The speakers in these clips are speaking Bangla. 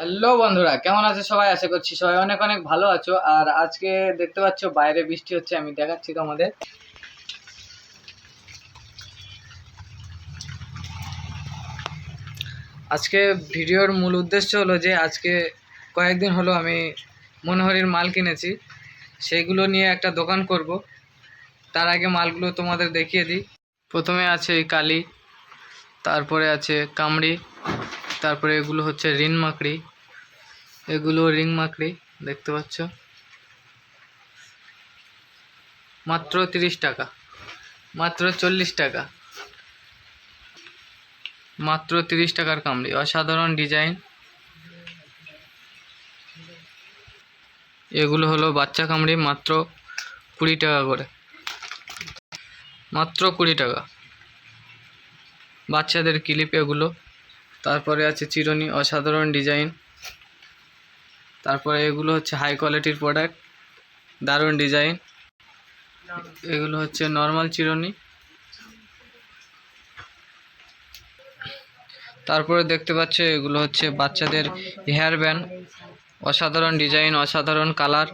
হ্যালো বন্ধুরা, কেমন আছে সবাই? আশা করছি সবাই অনেক অনেক ভালো আছো। আর আজকে দেখতে পাচ্ছ, বাইরে বৃষ্টি হচ্ছে, আমি দেখাচ্ছি তোমাদের। আজকে ভিডিওর মূল উদ্দেশ্য হলো যে, আজকে কয়েকদিন হলো আমি মনোহরির মাল কিনেছি। সেইগুলো নিয়ে একটা দোকান করব। তার আগে মালগুলো তোমাদের দেখিয়ে দিই। প্রথমে আছে এই কালি, তারপরে আছে কামড়ি, তারপরে এগুলো হচ্ছে রিন মাকড়ি। এগুলো রিং মাকড়ি দেখতে পাচ্ছ? মাত্র তিরিশ টাকা। মাত্র চল্লিশ টাকা। মাত্র তিরিশ টাকার কামড়ি। অসাধারণ ডিজাইন। এগুলো হলো বাচ্চা কামড়ি, মাত্র কুড়ি টাকা করে। মাত্র কুড়ি টাকা। বাচ্চাদের ক্লিপ এগুলো। তারপরে আছে চিরুনি, অসাধারণ ডিজাইন। তারপরে এগুলো হচ্ছে হাই কোয়ালিটির প্রোডাক্ট দারুণ ডিজাইন এগুলো হচ্ছে নর্মাল চিরুনি। তারপরে দেখতে পাচ্ছ এগুলো হচ্ছে বাচ্চাদের হেয়ার ব্যান্ড অসাধারণ ডিজাইন অসাধারণ কালার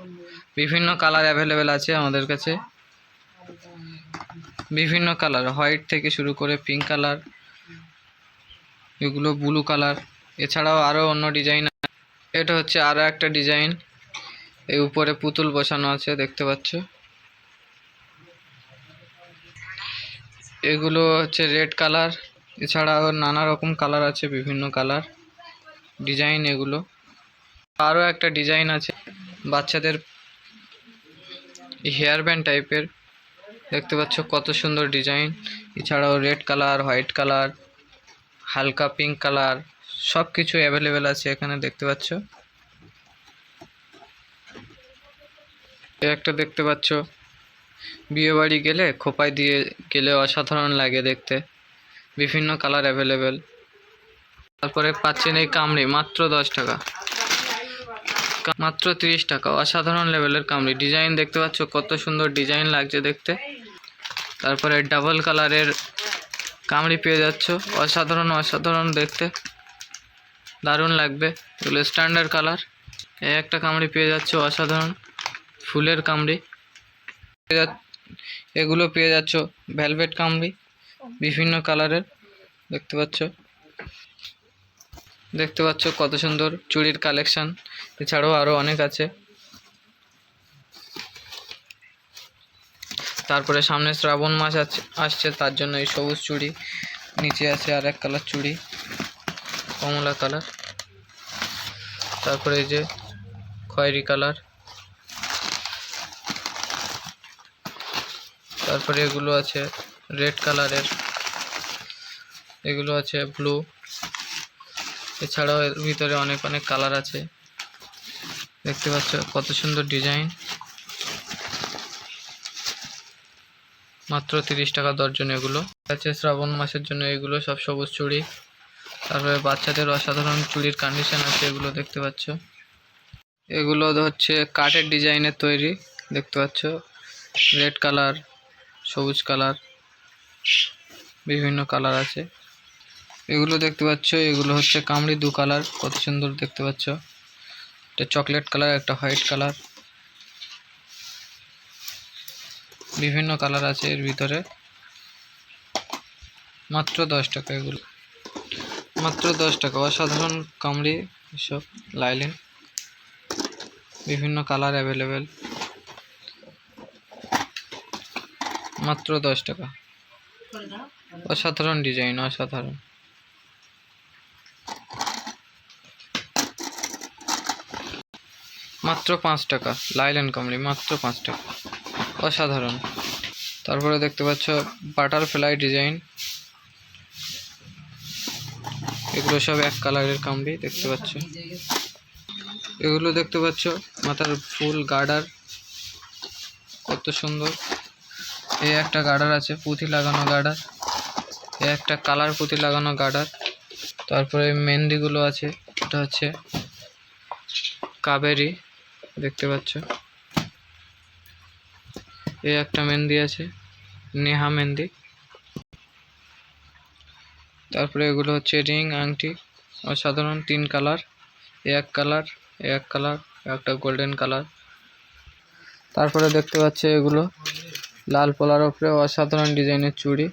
বিভিন্ন কালার অ্যাভেলেবেল আছে আমাদের কাছে। বিভিন্ন কালার হোয়াইট থেকে শুরু করে পিঙ্ক কালার এগুলো ব্লু কালার এছাড়াও আরও অন্য ডিজাইন এটা হচ্ছে আরও একটা ডিজাইন। এই উপরে পুতুল বসানো আছে, দেখতে পাচ্ছ। এগুলো হচ্ছে রেড কালার, এছাড়াও নানা রকম কালার আছে, বিভিন্ন কালার ডিজাইন এগুলো। আরও একটা ডিজাইন আছে, বাচ্চাদের হেয়ার ব্যান্ড টাইপের। দেখতে পাচ্ছ কত সুন্দর ডিজাইন। এছাড়াও রেড কালার, হোয়াইট কালার, হালকা পিঙ্ক কালার। সব কিছু অ্যাভেলেবেল আছে এখানে দেখতে পাচ্ছ। একটা দেখতে পাচ্ছ, বিয়ে বাড়ি গেলে খোপায় দিয়ে গেলে অসাধারণ লাগে দেখতে। বিভিন্ন কালার অ্যাভেলেবেল তারপরে পাচ্ছেন এই কামড়ি, মাত্র দশ টাকা। মাত্র তিরিশ টাকা, অসাধারণ লেভেলের কামড়ি। ডিজাইন দেখতে পাচ্ছ, কত সুন্দর ডিজাইন লাগছে দেখতে। তারপরে ডাবল কালারের কামড়ি পেয়ে যাচ্ছ, অসাধারণ অসাধারণ দেখতে। দারুণ লাগবে। এগুলো স্ট্যান্ডার্ড কালার এই একটা কামড়ি পেয়ে যাচ্ছ, অসাধারণ। ফুলের কামড়ি। এগুলো পেয়ে যাচ্ছ ভ্যালভেট কামড়ি। বিভিন্ন কালারের দেখতে পাচ্ছ। দেখতে পাচ্ছ কত সুন্দর চুড়ির কালেকশন এছাড়াও আরও অনেক আছে। তারপরে সামনে শ্রাবণ মাস আছে, আসছে, তার জন্য এই সবুজ চুড়ি। নিচে আছে আর এক কালার চুড়ি। কমলা কালার, তারপরে এই যে খয়েরি কালার, তারপরে এগুলো আছে রেড কালারের, এগুলো আছে ব্লু, এছাড়াও এর ভিতরে অনেক অনেক কালার আছে। দেখতে পাচ্ছ কত সুন্দর ডিজাইন। মাত্র তিরিশ টাকা দর্জন এগুলো। আছে শ্রাবণ মাসের জন্য এগুলো সব সবুজ চুড়ি। তারপরে বাচ্চাদের অসাধারণ চুরির কন্ডিশন আছে, এগুলো দেখতে পাচ্ছ। এগুলো হচ্ছে কাঠের ডিজাইনের তৈরি, দেখতে পাচ্ছ। রেড কালার, সবুজ কালার, বিভিন্ন কালার আছে। এগুলো দেখতে পাচ্ছ, এগুলো হচ্ছে কামড়ি দু কালার, কত সুন্দর দেখতে পাচ্ছ। একটা চকলেট কালার, একটা হোয়াইট কালার। বিভিন্ন কালার আছে এর ভিতরে। মাত্র দশ টাকা এগুলো। মাত্র দশ টাকা। অসাধারণ কামড়ি, এসব লাইলেন, বিভিন্ন কালার অ্যাভেলেবেল। মাত্র দশ টাকা। অসাধারণ ডিজাইন, অসাধারণ। মাত্র পাঁচ টাকা, লাইলেন কামড়ি, মাত্র পাঁচ টাকা। অসাধারণ। তারপরে দেখতে পাচ্ছ, বাটারফ্লাই ডিজাইন। এগুলো সব এক কালারের কামড়ি, দেখতে পাচ্ছ। এগুলো দেখতে পাচ্ছ, মাথার ফুল গার্ডার। কত সুন্দর। এই একটা গার্ডার আছে, পুঁথি লাগানো গার্ডার। এই একটা কালার পুঁথি লাগানো গার্ডার। তারপরে মেহেন্দিগুলো আছে, এটা হচ্ছে কাবেরি, দেখতে পাচ্ছ। এই একটা মেহেন্দি আছে, নেহা মেহেন্দি। তারপরে এগুলো হচ্ছে রিং, আংটি অসাধারণ তিন কালার। এক কালার এক কালার একটা গোল্ডেন কালার। তারপরে দেখতে পাচ্ছি এগুলো লাল পোলার ওপরে অসাধারণ ডিজাইনের চুড়ি।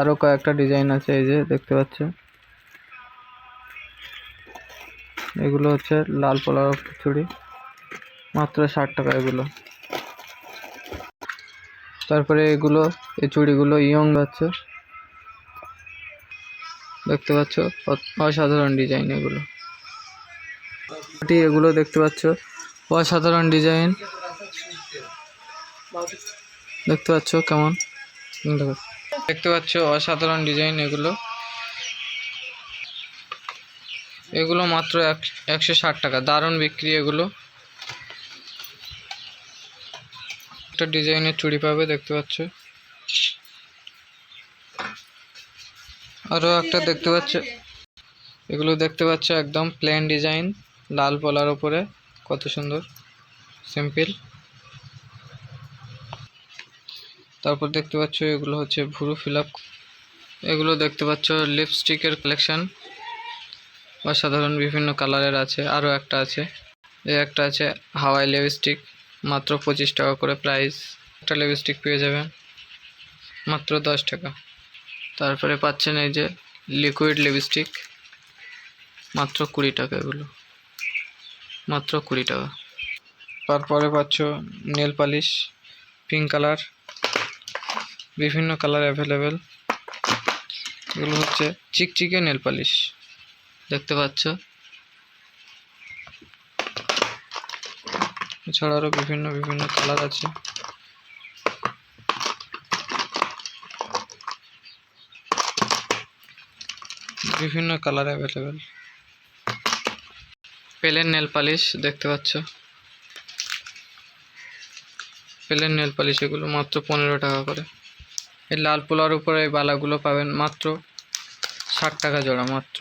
আরও কয়েকটা ডিজাইন আছে, এই যে দেখতে পাচ্ছ। এগুলো হচ্ছে লাল পোলার ওপরে চুড়ি। মাত্র ষাট টাকা এগুলো। তারপরে এগুলো, এই চুড়িগুলো ইয়ং যাচ্ছে। দেখতে পাচ্ছ অসাধারণ ডিজাইন এগুলো। এগুলো দেখতে পাচ্ছ, অসাধারণ ডিজাইন। দেখতে পাচ্ছ কেমন? দেখতে পাচ্ছ অসাধারণ ডিজাইন এগুলো। এগুলো মাত্র এক একশো ষাট টাকা। দারুণ বিক্রি এগুলো। একটা ডিজাইনের চুড়ি পাবে, দেখতে পাচ্ছ। আরও একটা দেখতে পাচ্ছ এগুলো দেখতে পাচ্ছ একদম প্লেন ডিজাইন লাল পলার ওপরে, কত সুন্দর সিম্পল তারপর দেখতে পাচ্ছ এগুলো হচ্ছে ভুরু ফিল এগুলো দেখতে পাচ্ছ লিপস্টিকের কালেকশন বা সাধারণ বিভিন্ন কালারের আছে আরও একটা আছে। এই একটা আছে হাওয়াই লিপস্টিক মাত্র পঁচিশ টাকা করে প্রাইস একটা লিপস্টিক পেয়ে যাবেন। মাত্র দশ টাকা। তারপরে পাচ্ছেন এই যে লিকুইড লিপস্টিক মাত্র কুড়ি টাকা এগুলো। মাত্র কুড়ি টাকা। তারপরে পাচ্ছ নেল পালিশ পিঙ্ক কালার বিভিন্ন কালার অ্যাভেলেবেল এগুলো হচ্ছে চিকচিকে নেল পালিশ দেখতে পাচ্ছ? এছাড়া আরও বিভিন্ন বিভিন্ন কালার আছে। বিভিন্ন কালার অ্যাভেলেবেল পেলেন নেল পালিশ দেখতে পাচ্ছ। পেলেন নেল পালিশ এগুলো মাত্র পনেরো টাকা করে। এই লাল পোলার উপরে এই বালাগুলো পাবেন মাত্র ষাট টাকা জোড়া মাত্র।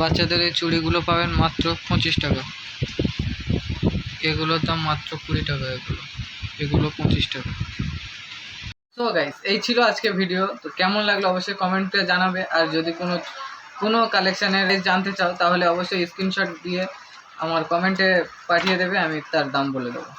বাচ্চাদের এই চুড়িগুলো পাবেন মাত্র পঁচিশ টাকা। এগুলোর দাম মাত্র কুড়ি টাকা এগুলো। এগুলো পঁচিশ টাকা। তো গাইস এই ছিল আজকে ভিডিও তো কেমন লাগল অবশ্যই কমেন্টে জানাবে। আর যদি কোনো কোনো কালেকশানের জানতে চাও, তাহলে অবশ্যই স্ক্রিনশট দিয়ে আমার কমেন্টে পাঠিয়ে দেবে, আমি তার দাম বলে দেবো।